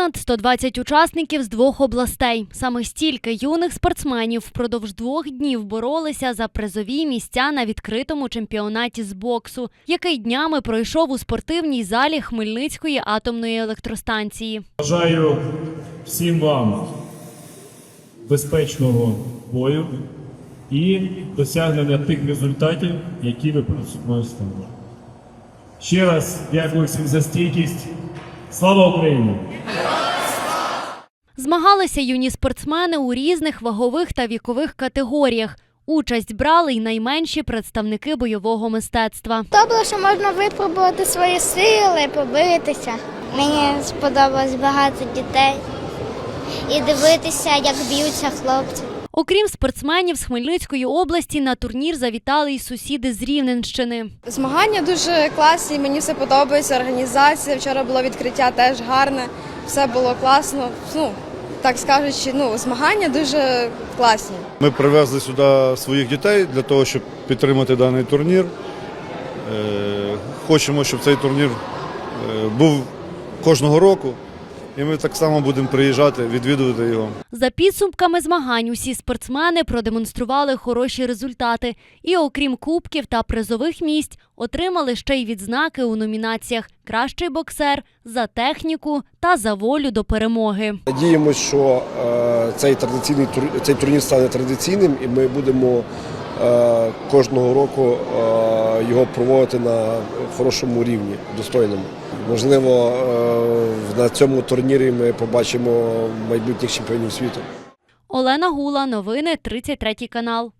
Понад 120 учасників з двох областей. Саме стільки юних спортсменів впродовж двох днів боролися за призові місця на відкритому чемпіонаті з боксу, який днями пройшов у спортивній залі Хмельницької атомної електростанції. Бажаю всім вам безпечного бою і досягнення тих результатів, які ви перед. Ще раз дякую всім за стійкість. Слава Україні! Змагалися юні спортсмени у різних вагових та вікових категоріях. Участь брали й найменші представники бойового мистецтва. Добре, що можна випробувати свої сили, побитися. Мені сподобалось багато дітей і дивитися, як б'ються хлопці. Окрім спортсменів з Хмельницької області, на турнір завітали й сусіди з Рівненщини. Змагання дуже класні, мені все подобається. Організація. Вчора було відкриття теж гарне, все було класно. Ну, так скажучи, ну, змагання дуже класні. Ми привезли сюди своїх дітей для того, щоб підтримати даний турнір. Е, Хочемо, щоб цей турнір е, був кожного року, і ми так само будемо приїжджати, відвідувати його. За підсумками змагань усі спортсмени продемонстрували хороші результати і, окрім кубків та призових місць, отримали ще й відзнаки у номінаціях Кращий боксер за техніку та за волю до перемоги. Надіємось, що е, цей традиційний цей турнір стане традиційним, і ми будемо кожного року е, його проводити на хорошому рівні, достойному. Можливо, е, на цьому турнірі ми побачимо майбутніх чемпіонів світу. Олена Гула, новини 33 канал.